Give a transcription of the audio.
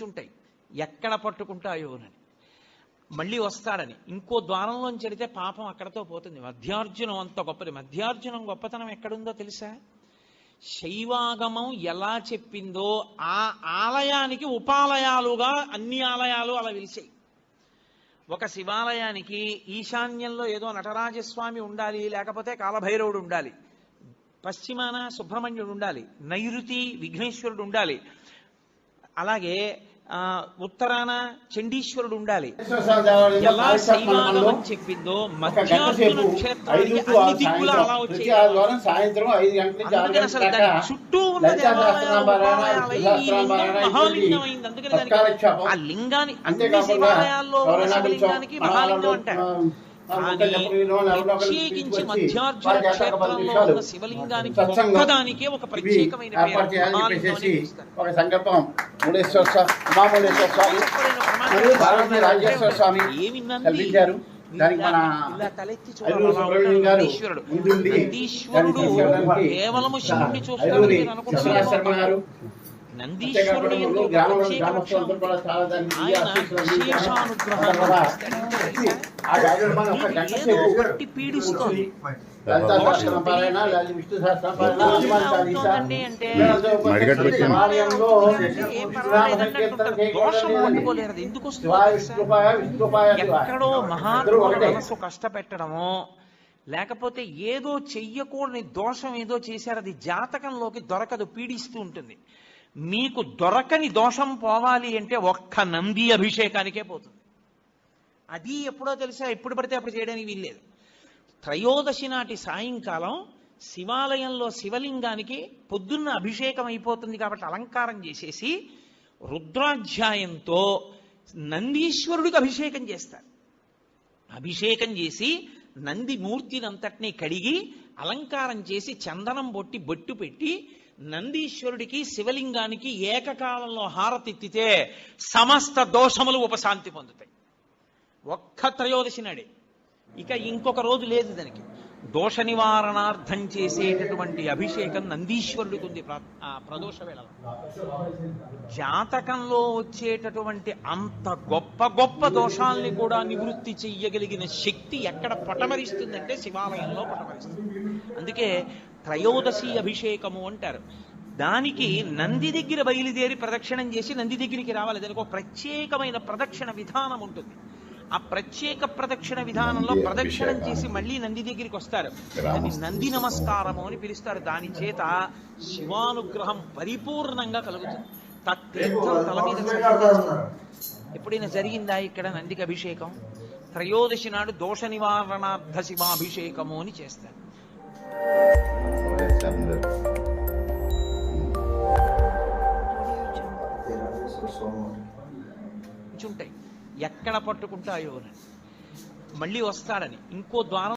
ఉంటాయి ఎక్కడ పట్టుకుంటాయోనని మళ్ళీ వస్తాడని. ఇంకో ద్వారంలోంచి చెడితే పాపం అక్కడతో పోతుంది. మధ్యార్జునం అంత గొప్పది. మధ్యార్జునం గొప్పతనం ఎక్కడుందో తెలుసా? శైవాగమం ఎలా చెప్పిందో ఆ ఆలయానికి ఉపాలయాలుగా అన్ని ఆలయాలు అలా పిలిచాయి ఒక శివాలయానికి ఈశాన్యంలో ఏదో నటరాజస్వామి ఉండాలి లేకపోతే కాలభైరవుడు ఉండాలి పశ్చిమాన సుబ్రహ్మణ్యుడు ఉండాలి నైరుతి విఘ్నేశ్వరుడు ఉండాలి అలాగే ఆ, ఉత్తరాన చండీశ్వరుడు ఉండాలి. ఎలా శైవాగమం చెప్పిందో మధ్యార్జున క్షేత్రానికి అన్ని దిక్కులా అలా వచ్చాయి అందుకని అసలు దాని చుట్టూ ఉన్న లలితా దేవాలయాలు, సహస్రనామారాయణ, ఉపాలయాలు, ఈ లింగం సహస్రనామారాయణ మహాలింగం అయింది అందుకని దానికి. ఆ లింగాన్ని అన్ని శివాలయాల్లో ఉన్న శివలింగానికి మహాలింగం అంటారు. ప్రత్యేకించి మధ్యార్జున క్షేత్రంలో ఉన్న శివలింగానికి ఒక్కదానికే ఒక ప్రత్యేకమైన పేరు మహాలింగం అని. ఒక సంకల్పం. ముడేశ్వర స్వామి ఉమాముడేశ్వర స్వామి భారతీయ రాజేశ్వర స్వామి? కల్పించారు. దానికి మన ఇలా తలెత్తి ఐలూరు చూడాలి అలా సుబ్రహ్మణ్యం గారు ముందుండి చూస్తాడని ఐలూరి మీరు అనుకుంటున్నారు నందీశ్వరుడు ఆయన పీడిస్తోంది. ఎందుకు. ఎక్కడో. మనసు కష్టపెట్టడమో లేకపోతే ఏదో చెయ్యకూడని దోషం ఏదో చేశారు అది జాతకంలోకి దొరకదు పీడిస్తూ ఉంటుంది. మీకు దొరకని దోషం పోవాలి అంటే ఒక్క నంది అభిషేకానికే పోతుంది. అది ఎప్పుడో తెలుసా? ఎప్పుడు పడితే అప్పుడు చేయడానికి వీల్లేదు. త్రయోదశి నాటి సాయంకాలం శివాలయంలో శివలింగానికి పొద్దున్న అభిషేకం అయిపోతుంది కాబట్టి అలంకారం చేసేసి రుద్రాధ్యాయంతో నందీశ్వరుడికి అభిషేకం చేస్తారు. అభిషేకం చేసి నంది మూర్తినంతటినీ కడిగి అలంకారం చేసి చందనం బొట్టి బొట్టు పెట్టి నందీశ్వరుడికి శివలింగానికి ఏకకాలంలో హారతిత్తితే సమస్త దోషములు ఉపశాంతి పొందుతాయి. ఒక్క త్రయోదశి నాడే. ఇక ఇంకొక రోజు లేదు దానికి. దోష నివారణార్థం చేసేటటువంటి అభిషేకం నందీశ్వరుడికి ఉంది ప్ర- ఆ ప్రదోష వేళలో. జాతకంలో వచ్చేటటువంటి అంత గొప్ప గొప్ప దోషాల్ని కూడా నివృత్తి చెయ్యగలిగిన శక్తి ఎక్కడ పటమరిస్తుందంటే శివాలయంలో పటమరిస్తుంది. అందుకే త్రయోదశి అభిషేకము అంటారు. దానికి నంది దగ్గర బయలుదేరి ప్రదక్షిణం చేసి నంది దగ్గరికి రావాలి. దానికి ఒక ప్రత్యేకమైన ప్రదక్షిణ విధానం ఉంటుంది. ఆ ప్రత్యేక ప్రదక్షిణ విధానంలో ప్రదక్షిణం చేసి మళ్ళీ నంది దగ్గరికి వస్తారు. దాన్ని నంది నమస్కారము అని పిలుస్తారు. దాని చేత శివానుగ్రహం పరిపూర్ణంగా కలుగుతుంది. తత్తీర్థం తల మీద. ఎప్పుడైనా జరిగిందా ఇక్కడ నందికి అభిషేకం? త్రయోదశి నాడు దోష నివారణార్థ శివాభిషేకము అని చేస్తారు. ఉంటాయి. ఎక్కడ పట్టుకుంటాయో అని మళ్ళీ వస్తాడని. ఇంకో ద్వారం